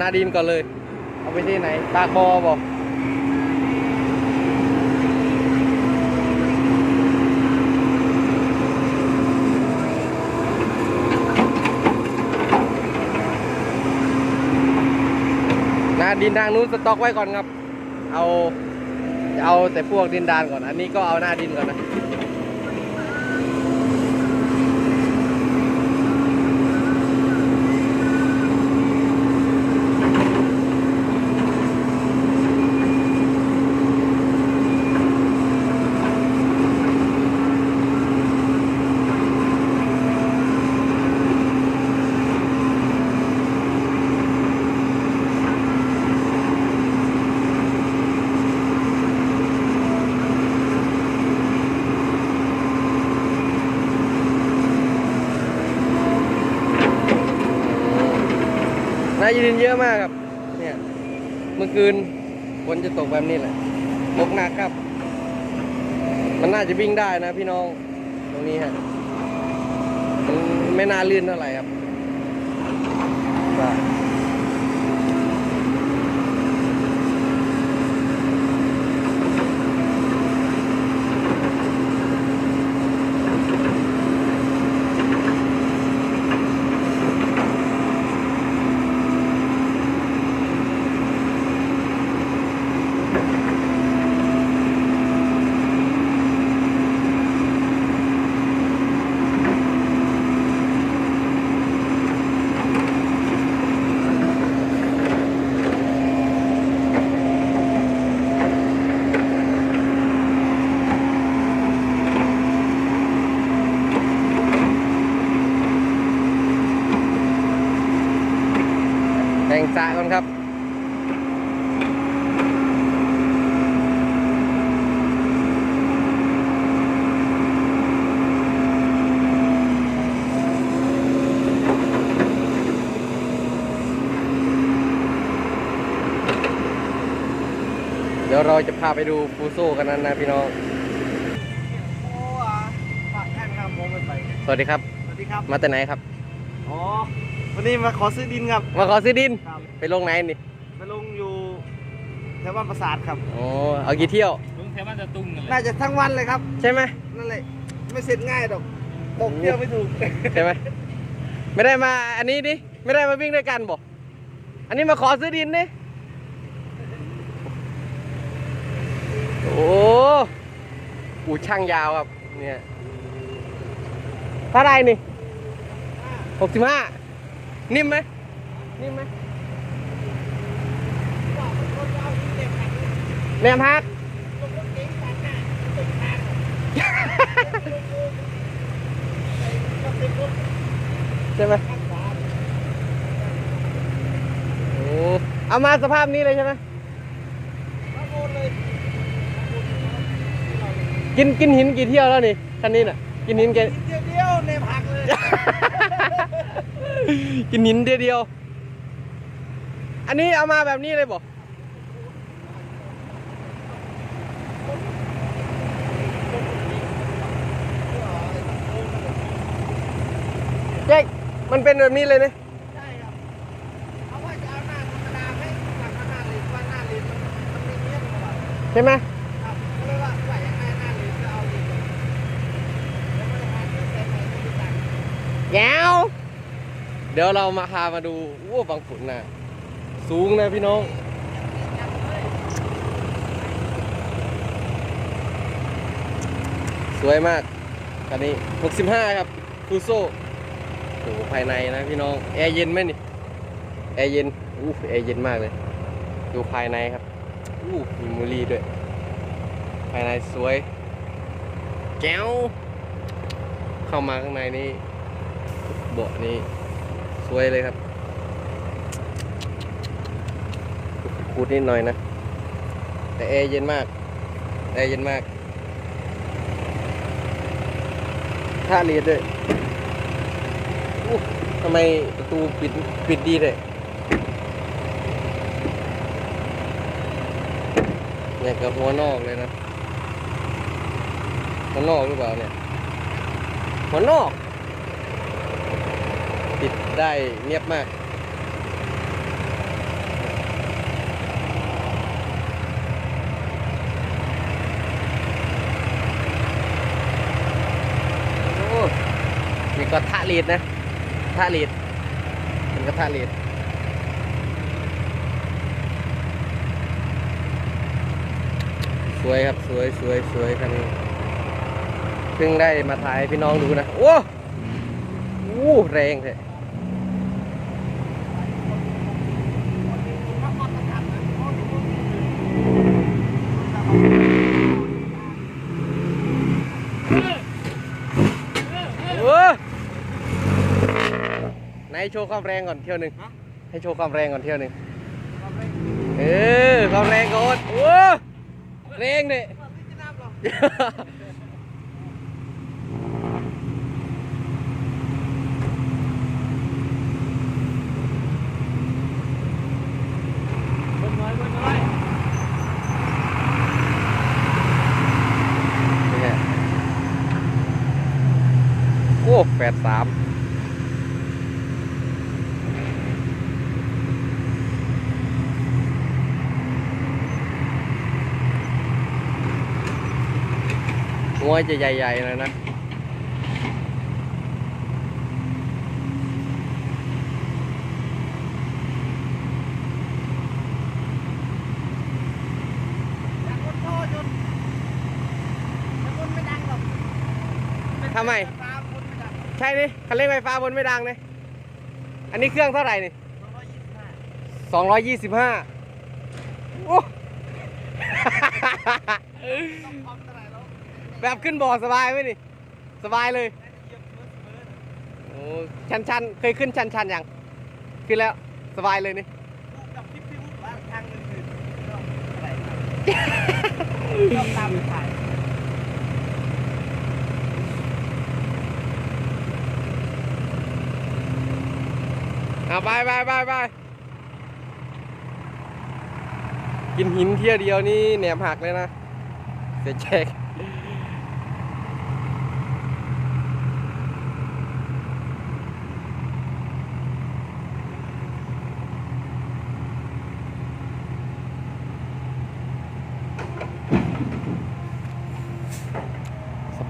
หน้าดินก่อนเลย เอาไปที่ไหนปากบอบอกหน้าดินทางนู้นสต็อกไว้ก่อนครับ เอา เอาแต่พวกดินดานก่อน อันนี้ก็เอาหน้าดินก่อนนะ นายดินเยอะมากครับ เนี่ย เมื่อคืนฝนจะตกแบบนี้แหละตกหนักครับ มันน่าจะวิ่งได้นะพี่น้อง ตรงนี้ฮะ มันไม่น่าลื่นเท่าไหร่ครับว่าแต่งสระก่อนครับ เดี๋ยวเรา จะพาไปดูฟูโซกันนั้นนะพี่น้องโอ้อะฝากแค่ครับมองไปไปสวัสดีครับ สวัสดีครับ มาแต่ไหนครับ อ๋อ วันนี้มาขอซื้อดินครับ มาขอซื้อดิน ครับไปลงไหนนี่ ไปลงอยู่แถวบ้านปราสาทครับอ๋อเอากี่เที่ยว ลุงแถวบ้านจะตุ้งกันเลยน่าจะทั้งวันเลยครับ ใช่ไหม นั่นแหละ ไม่เสร็จง่ายดอกตกเที่ยวไม่ถูก ใช่ไหม ไม่ได้มาอันนี้ดิ ไม่ได้มาวิ่งด้วยกันบอก อันนี้มาขอซื้อดินนี่โอ้ โหช่างยาวครับ เนี่ยเท่าไหรนี่หกสิบห้านิ่มไหมนิ่มไหมแนมฮักใช่ไหมโอ้เอามาสภาพนี้เลยใช่ไหม กินกินหินกี่เที่ยวแล้วนี่คันนี้น่ะ กินหินแกเที่ยวเดียวในผักเลย กินหินเดียวเดียว อันนี้เอามาแบบนี้เลยบอกเจ๊กมันเป็นแบบนี้เลยนะใช่ครับเอาว่าจะเอาหน้าธรรมดาไหมหลังหน้าเลนว่าหน้าเลนมันมันมีเงี้ยกว่าใช่ไหม ครับก็เลยว่าว่ายังไงหน้าเลนจะเอาเลนแล้วมันหาที่ใส่ใหม่ไม่ได้ตังค์ แก้ว เดี๋ยวเรามาพามาดูว้าบางฝุ่นน่ะสูงนะพี่น้อง สวยมากคันนี้ 65 ครับฟูโซ่โอ้ภายในนะพี่น้อง แอร์เย็นไหมนี่ แอร์เย็นอู้แอร์เย็นมากเลย ดูภายในครับอู้มีมูลีด้วย ภายในสวย แก้ว เข้ามาข้างในนี่เบาะนี่ สวยเลยครับพูดนิดหน่อยนะ แต่แอร์เย็นมากแอร์เย็นมากท่าเรียด้วยอู้ทำไมประตูปิดปิดดีเลยเนี่ยกับหัวนอกเลยนะหัวนอกหรือเปล่าเนี่ยหัวนอก ได้เงียบมาก นี่ก็ท่าลีดนะท่าลีดเป็นก็ท่าลีดสวยครับสวยสวยสวยครับเพิ่งได้มาถ่ายพี่น้องดูนะ โอ้โหแรงเลย ไหนโชว์ความแรงก่อนเที่ยวหนึ่งให้โชว์ความแรงก่อนเที่ยวหนึ่งเออความแรงก่อนโอ้แรงเนี่ยเบิ้ลน้อยเบิ้ลน้อยนี่ฮะโอ้แปดสาม งวยจะใหญ่ๆเลยนะจากรถโทษจนแต่คนไม่ดังหรอกทำไมตามคนไม่ดังใช่นี่คันเร่งไฟฟ้าบนไม่ดังเลยอันนี้เครื่องเท่าไหร่นี่สองร้อยยี่สิบห้าสองร้อยยี่สิบห้าโอ้ แบบขึ้นบ่อสบายไหมนี่สบายเลยโอ้ชันชันเคยขึ้นชันชันยังขึ้นแล้วสบายเลยนี่กับพี่พี่ลูกว่าทางนึงคือต้องอะไรครับตามไปถ่ายอะไปไปไปไปกินหินเที่ยวเดียวนี่แหนมหักเลยนะเสียแช็ค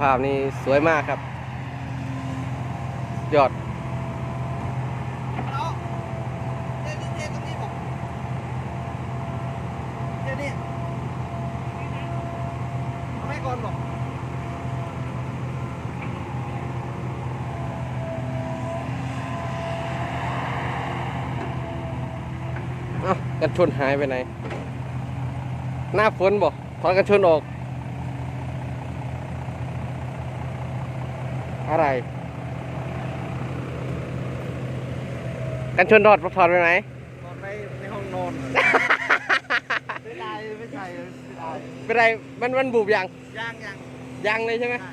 ภาพนี้สวยมากครับ ยอดเอาเดี๋ยวนี้เดี๋ยวตรงนี้ผมเดี๋ยวนี้เอาให้ก่อนบอกเอ้ากันชนหายไปไหน หน้าฝนบอกถอนกันชนออก อะไร กันชนดอดถอดไปไหนนอนไว้ในห้องนอนไม่ได้ไม่ใช่ไม่ได้เป็นไรมันมันบุบยังย่างยังยังเลยใช่ไหมได้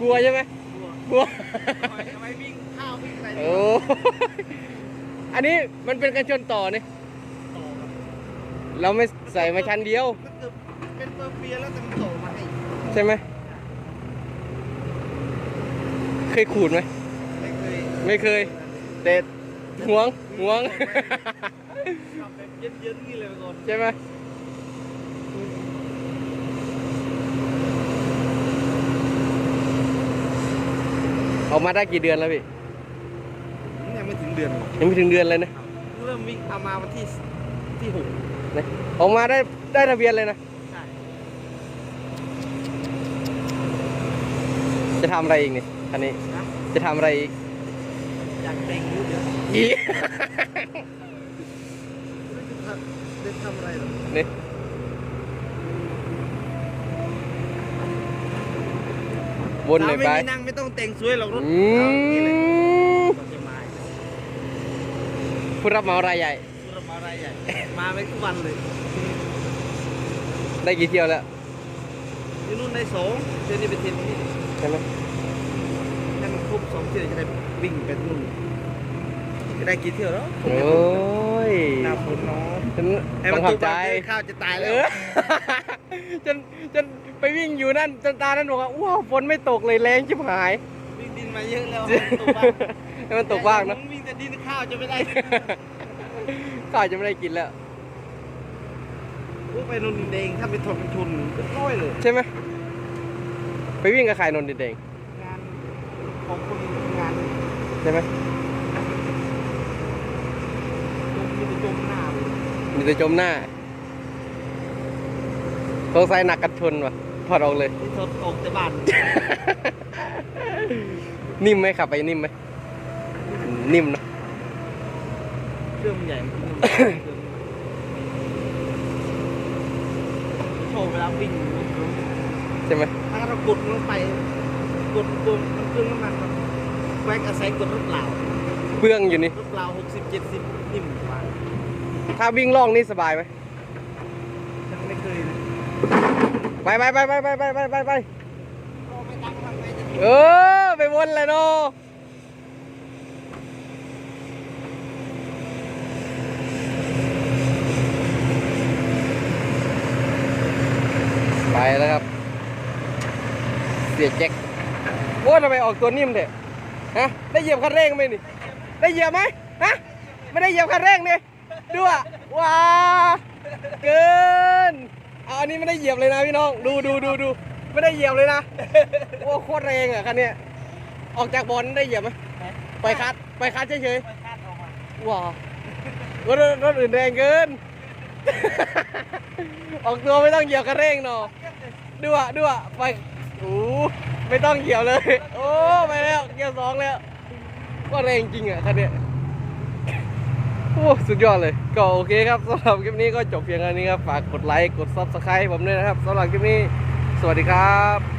กลัวใช่ไหมกลัวกลัว ปล่อยเอาไว้วิ่งข้าววิ่งอะไรโอ้ อันนี้มันเป็นกันชนต่อนี่โตครับเราไม่ใส่มาชั้นเดียว มันเกือบเป็นเปอร์เฟียแล้วแต่มันโตมาให้ใช่ไหม เคยขูดไหมไม่เคยไม่เคย แต่หวงหวงทำแบบเย็นๆนี่เลยไปก่อนใช่ไหมออกมาได้กี่เดือนแล้วพี่ยังไม่ถึงเดือนหรอกยังไม่ถึงเดือนเลยนะเริ่มวิ่งทำมาวันที่ที่หกนะออกมาได้ได้ทะเบียนเลยนะใช่จะทำอะไรอีกนี่ คันนี้นะจะทำอะไรอีกอยากแต่งรู้เดี๋ยวอีกได้ทำอะไรหรอนี่วนเลยไปสาวไม่มีนั่งไม่ต้องแต่งสวยหรอกรถอืเอาอย่างนี้เลยมก็จะมาผู้รับเหมารายใหญ่ รถมาอะไรใหญ่มาไม่ทุกวันเลยได้กี่เที่ยวแล้วที่นู่นได้สองเที่ยวนี้เป็นเที่ยวนี้ใช่ไหมให้มันครบ สองเที่ยวจะได้วิ่งไปนู่นจะได้กี่เที่ยวแล้วโอ้ยหน้าฝนเนาะฉันให้ต้มัอนงตกทำใจใจข้าวจะตายเอแล้วอ จนจนไปวิ่งอยู่นั่นจนตานั่นบอกว่าว้าวฝนไม่ตกเลยแรงชิบหาย วิ่งดินมาเยอะแล้วให้มันตกบ้างให้มันตกบ้างเนอะวิ่งแต่ดินข้าวจะไม่ได้ข้าวจะไม่ได้กินแล้ว พวกไปนนดินแดงถ้าไปถอดเป็นทุนเป็นร้อยเลย ใช่ไหมไปวิ่งกับใครนนท์ดินแดงงาน ของคนงานใช่ไหมมีแต่จมหน้าเลยมีแต่จมหน้าสงสัยหนักกันชนว่ะถอดออกเลย ที่ทดออกแต่บ้านนิ่มไหมขับไปนิ่มไหมนิ่มเนอะเครื่องมันใหญ่มันโชว์เวลาวิ่งใช่ไหมถ้าเรากดลงไป กดกดมันเครื่องน้ำมันมันแวกอาศัยกดรถเปล่าเบื้องอยู่นี่ รถเปล่าหกสิบเจ็ดสิบนิ่มกว่าถ้าวิ่งล่องนี่สบายไหมยังไม่เคยนะไปไปไปไปไปไปไปไปไปก็ไม่ตั้งทำไงจะเออ ไปวนเลยเนาะไปแล้วครับ เสียแจ็ค โอ้ทำไมออกตัวนิ่มเถอะฮะได้เหยียบคันเร่งไหมนี่ ได้เหยียบไหมฮะไม่ได้เหยียบคันเร่งนี่ดูอะว้าเกินเอาอันนี้ไม่ได้เหยียบเลยนะพี่น้อง ดูดูดูดูไม่ได้เหยียบเลยนะโอ้โคตรแรงอะคันเนี้ยออกจากบอลได้เหยียบไหมไปคัดไปคัดเฉยไปคาดออกมาๆว้าวรถรถอื่นแรงเกิน ออกตัวไม่ต้องเหยียบคันเร่งเนาะดูอะดูอะไปโอ้ ไม่ต้องเกี่ยวเลย โอ้ไปแล้วเกี่ยวสองแล้ว ก็แรงจริงอะคันเนี้ยโอ้สุดยอดเลย ก็โอเคครับสำหรับคลิปนี้ก็จบเพียงเท่านี้ครับ ฝากกดไลค์ กดซับสไคร b e ผมด้วยนะครับสำหรับคลิปนี้ สวัสดีครับ